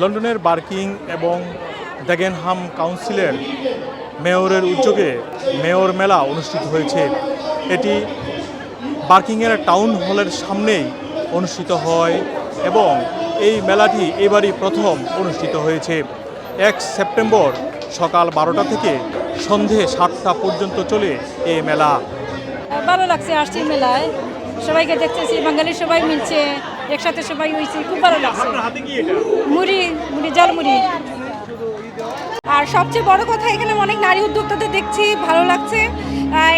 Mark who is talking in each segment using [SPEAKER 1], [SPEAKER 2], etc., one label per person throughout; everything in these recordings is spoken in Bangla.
[SPEAKER 1] লন্ডনের বার্কিং এবং ড্যাগেনহাম কাউন্সিলের মেয়রের উদ্যোগে মেয়র মেলা অনুষ্ঠিত হয়েছে। এটি বার্কিংয়ের টাউন হলের সামনেই অনুষ্ঠিত হয় এবং এই মেলাটি এবারই প্রথম অনুষ্ঠিত হয়েছে। এক সেপ্টেম্বর সকাল বারোটা থেকে সন্ধে সাতটা পর্যন্ত চলে এই মেলা।
[SPEAKER 2] ভালো লাগছে আসছি মেলায়। সবাইকে দেখতেছি, বাঙালি সবাই মিলছে। একসাথে সবাই হয়েছি খুব ভালো লাগছে। মুড়ি মুড়ি জল মুড়ি।
[SPEAKER 3] আর সবচেয়ে বড় কথা এখানে অনেক নারী উদ্যোক্তাদের দেখছি ভালো লাগছে।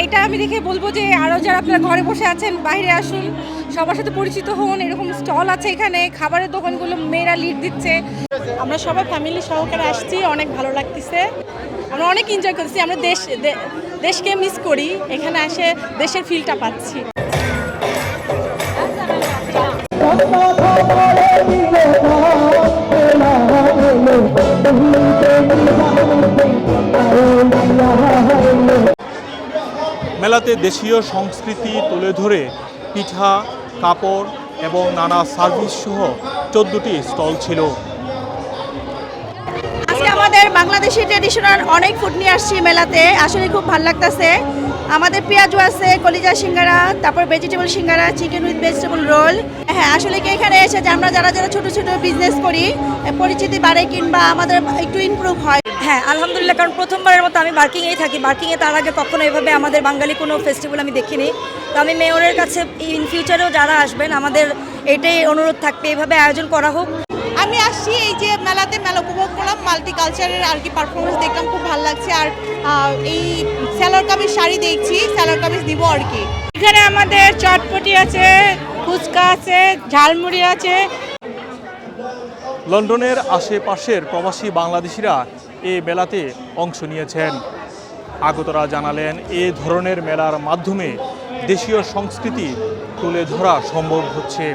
[SPEAKER 3] এটা আমি দেখে বলব যে আরও যারা আপনারা ঘরে বসে আছেন বাইরে আসুন সবার সাথে পরিচিত হন এরকম স্টল আছে এখানে খাবারের দোকানগুলো মেয়েরা লিড দিচ্ছে। আমরা সবাই ফ্যামিলি সহকারে আসছি অনেক ভালো লাগতেছে। আমরা অনেক এনজয় করছি আমরা দেশ দেশকে মিস করি এখানে এসে দেশের ফিলটা পাচ্ছি।
[SPEAKER 1] মেলাতে দেশীয় সংস্কৃতি তুলে ধরে পিঠা, কাপড় এবং নানা সার্ভিস সহ চোদ্দোটি স্টল ছিল।
[SPEAKER 4] আজকে আমাদের বাংলাদেশি ট্রেডিশনাল অনেক ফুড নিয়ে আসছি মেলাতে। আসলে খুব ভালো লাগতেছে। আমাদের পেঁয়াজু আছে কলিজা সিঙ্গারা তারপর vegetable singara chicken with vegetable roll হ্যাঁ আসলে কি এখানে এসে যে আমরা যারা যারা ছোট ছোট বিজনেস করি পরিচিতি বাড়ে কিংবা আমাদের একটু ইমপ্রুভ হয়।
[SPEAKER 2] হ্যাঁ আলহামদুলিল্লাহ কারণ প্রথমবারের মতো আমি বার্কিংয়েই থাকি। বার্কিংয়ে তার আগে কখনো এভাবে আমাদের বাঙালি কোনো ফেস্টিভ্যাল আমি দেখিনি। তো আমি মেয়রের কাছে ইন ফিউচারেও যারা আসবেন আমাদের এটাই অনুরোধ থাকবে এভাবে আয়োজন করা হোক।
[SPEAKER 4] আমি আসছি এই যে মেলাতে মেলা উপভোগ করলাম মাল্টি কালচারের আর কি পারফরমেন্স দেখলাম খুব ভালো লাগছে। আর এই স্যালোর কামিজ শাড়ি দেখছি স্যালোর কামিজ দিব আর কি।
[SPEAKER 3] এখানে আমাদের চটপটি আছে ফুচকা আছে ঝালমুড়ি আছে।
[SPEAKER 1] লন্ডনের আশেপাশের প্রবাসী বাংলাদেশিরা এই মেলাতে অংশ নিয়েছেন। আগতরা জানালেন এ ধরনের মেলার মাধ্যমে দেশীয় সংস্কৃতি তুলে ধরা সম্ভব হচ্ছে।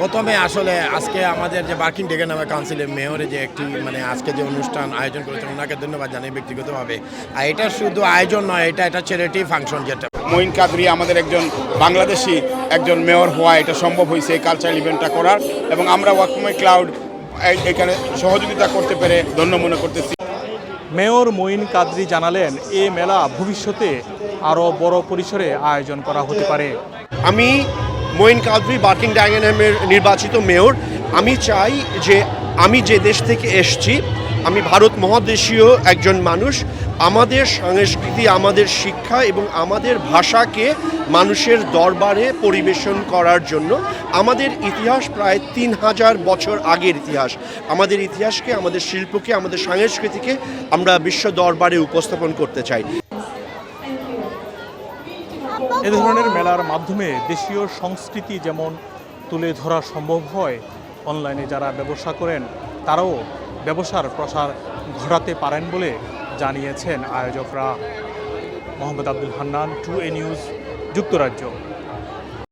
[SPEAKER 5] প্রথমে আসলে আজকে আমাদের যে বার্কিং ডেকে নামে কাউন্সিলের মেয়রে যে একটি মানে আজকে যে অনুষ্ঠান আয়োজন করেছেন ওনাকে ধন্যবাদ জানাই ব্যক্তিগতভাবে। আর এটা শুধু আয়োজন নয় এটা একটা চ্যারিটি ফাংশন যেটা।
[SPEAKER 6] মঈন কাদরি আমাদের একজন বাংলাদেশি একজন মেয়র হওয়া এটা সম্ভব হয়েছে এই কালচারাল ইভেন্টটা করার। এবং আমরা ওয়াকমাই ক্লাউড এখানে সহযোগিতা করতে পেরে ধন্য মনে করতেছি।
[SPEAKER 1] মেয়র মঈন কাদরি জানালেন এ মেলা ভবিষ্যতে আরও বড় পরিসরে আয়োজন করা হতে পারে।
[SPEAKER 7] আমি মঈন কাদরি, বার্কিং ডায়াগনামের নির্বাচিত মেয়র। আমি চাই যে আমি যে দেশ থেকে এসছি, আমি ভারত মহাদেশীয় একজন মানুষ, আমাদের সংস্কৃতি, আমাদের শিক্ষা এবং আমাদের ভাষাকে মানুষের দরবারে পরিবেশন করার জন্য। আমাদের ইতিহাস প্রায় তিন হাজার বছর আগের ইতিহাস। আমাদের ইতিহাসকে, আমাদের শিল্পকে, আমাদের সংস্কৃতিকে আমরা বিশ্ব দরবারে উপস্থাপন করতে চাই।
[SPEAKER 1] এ ধরনের মেলার মাধ্যমে দেশীয় সংস্কৃতি যেমন তুলে ধরা সম্ভব হয় অনলাইনে যারা ব্যবসা করেন, তারাও ব্যবসার প্রসার ঘটাতে পারেন বলে জানিয়েছেন আয়োজকরা। মোহাম্মদ আব্দুল হান্নান, টু এ নিউজ, যুক্তরাজ্য।